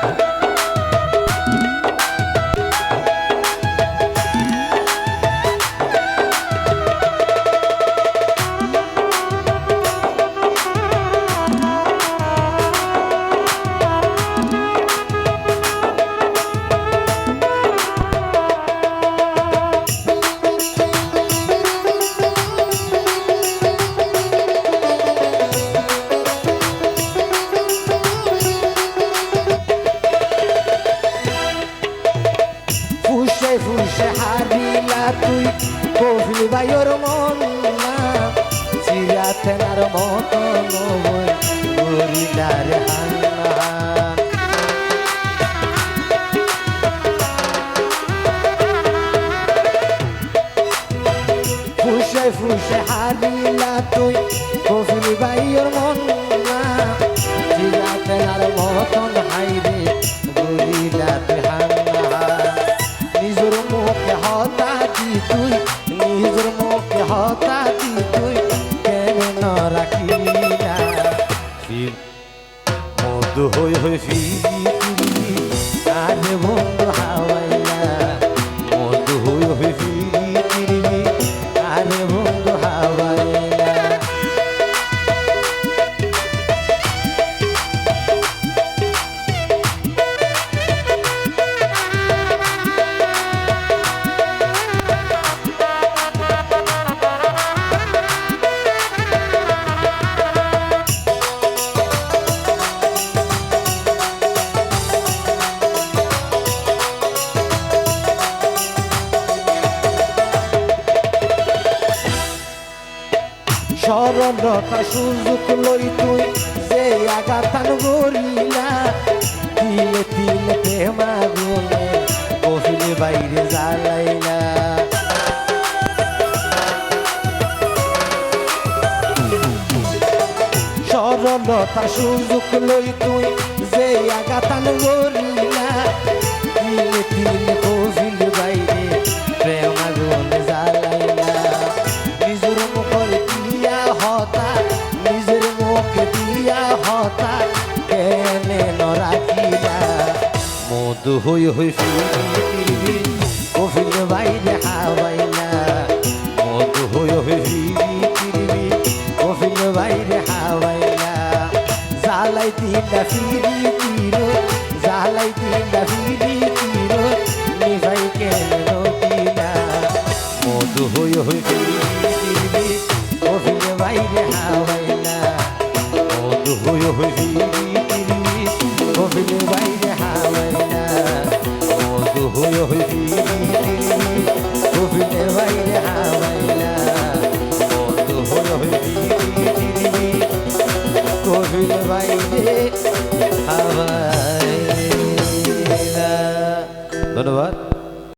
ফুসে ফুসে হারিলা তুই কহিল ভাইয়ের মন না। চিড়াতেনার মতন গরিলার হান্না ফুসে ফুসে হারিলা তুই কফিল ভাইয়ের মন না। চিরা চিড়াতেনার মতন তুই কেন না রাখি না মধু হয়ে হয়ে ফিরি সরলতা সুযোগ লই তুই যে আগাতান গরিলা তিলে তিলে প্রেমা গুনে কহিল বাইরে জ্বালাইলা। সরলতা সুযোগ লই তুই যে নিজের মুখর মধু হই হই ফিরি কফিল বাইরে হাওয়াইলা মধু হই হই ফিরি কফিল বাইরে হাওয়াইলা জালাই দিলা ফিরি তিরো জালাই দিলা ফিরি তিরো নিভাই কেন নদিলা মধু হই হই ফিরি কফিল বাইরে হাওয়াইলা মধু হই হই ফিরি ধন্যবাদ।